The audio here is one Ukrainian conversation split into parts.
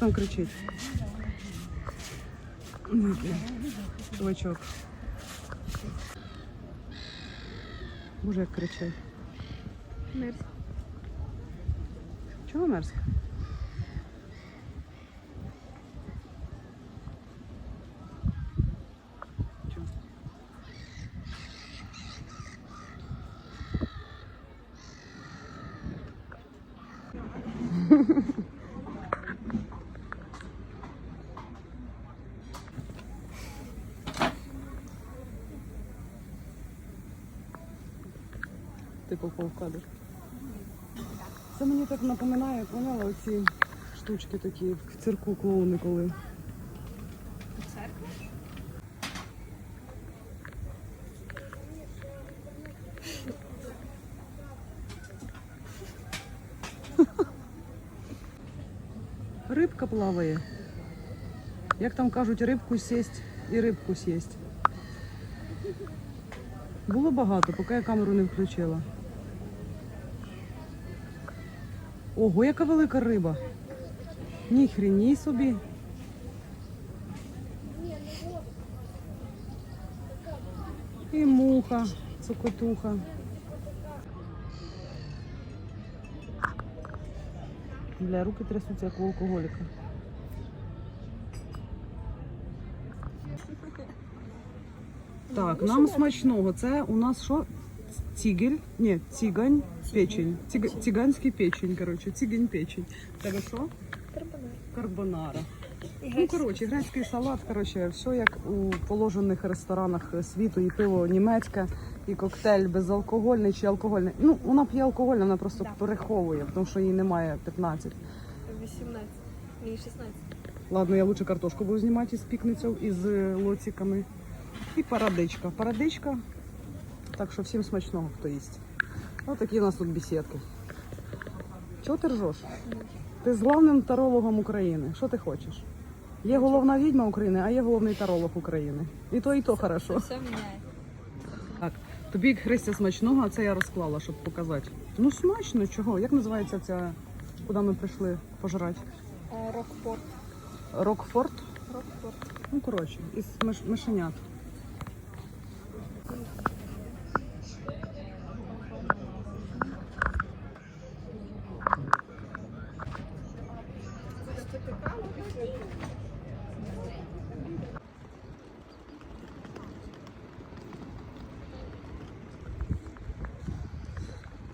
там кричить? Чувачок. Боже, як кричить. Мерзко. Чого мерзко? Попав в кадр. Це мені так напоминає, поняла, оці штучки такі в цирку клоуни коли. Рибка плаває. Як там кажуть, рибку сість і рибку сість. Було багато, поки я камеру не включила. Ого, яка велика риба. Ніхрені собі. І муха, цокотуха. Бля, руки трясуться, як у алкоголіка. Так, нам смачного. Це у нас що? Цігель? Ні, цігань, печень. Ціга- Ціганський печень, коротше, цігань печень. Тебе що? Карбонар. Карбонара. Ну, коротше, грецький салат, коротше, все як у положених ресторанах світу, і пиво німецьке, і коктейль безалкогольний чи алкогольний. Ну, вона п'є алкогольне, вона просто Да. переховує, тому що їй немає 15. 18. Мені 16. Ладно, я лучше картошку буду знімати із пікницю, із е, лоциками. І парадичка. Парадичка. Так що всім смачного, хто їсть. Ось такі у нас тут бесідки. Чого ти ржеш? Ти з главним тарологом України. Що ти хочеш? Є головна відьма України, а є головний таролог України. І то, і то хорошо. Все міняє. Так, тобі Христя смачного, а це я розклала, щоб показати. Ну смачно, чого? Як називається ця, куди ми прийшли пожрати? Е, Рокпорт. Рокфорт? Ну, коротше, із миш- мишенят.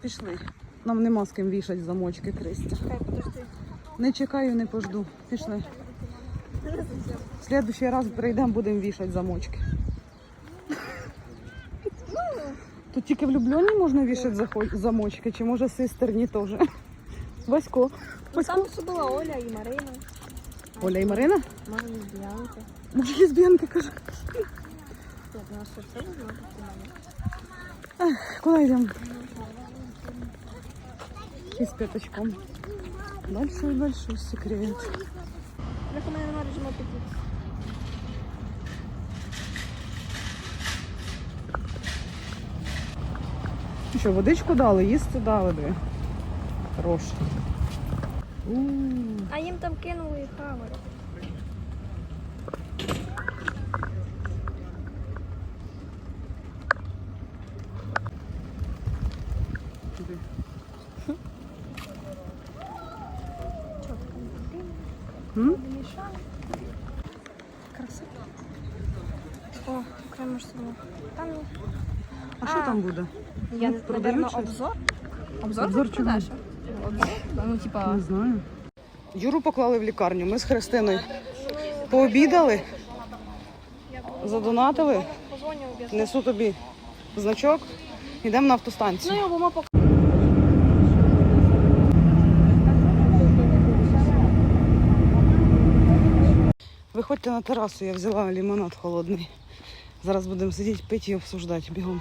Пішли. Нам нема з ким вішати замочки, Кристя. Не чекаю, не пожду. Пішли. В следующий раз прийдемо, будемо вішати замочки. Тут тільки влюблені можна вішати замочки, чи може сестерні теж. Васько. Ну, там ще була Оля і Марина. Оля і Марина? Може, лесбіянка. Може, лесбіянка каже. Тут у нас ще все знати. Куди йдемо? Із п'ятачком. Большой большой секрет. Як у мене немає режиму Що, водичку дали, їсти дали дві. Хорош. А їм там кинули і хавали. О, окремо ж собі. Там. А що там буде? Я, Ну, продають щось? обзор. Обзор, Обзор чого? Ну, типа, Не знаю. Юру поклали в лікарню. Ми з Христиною пообідали, задонатили, несу тобі значок, йдемо на автостанцію. Ну, його мама Виходьте на терасу, я взяла лимонад холодний. Зараз будемо сидіти, пити і обсуждати бігом.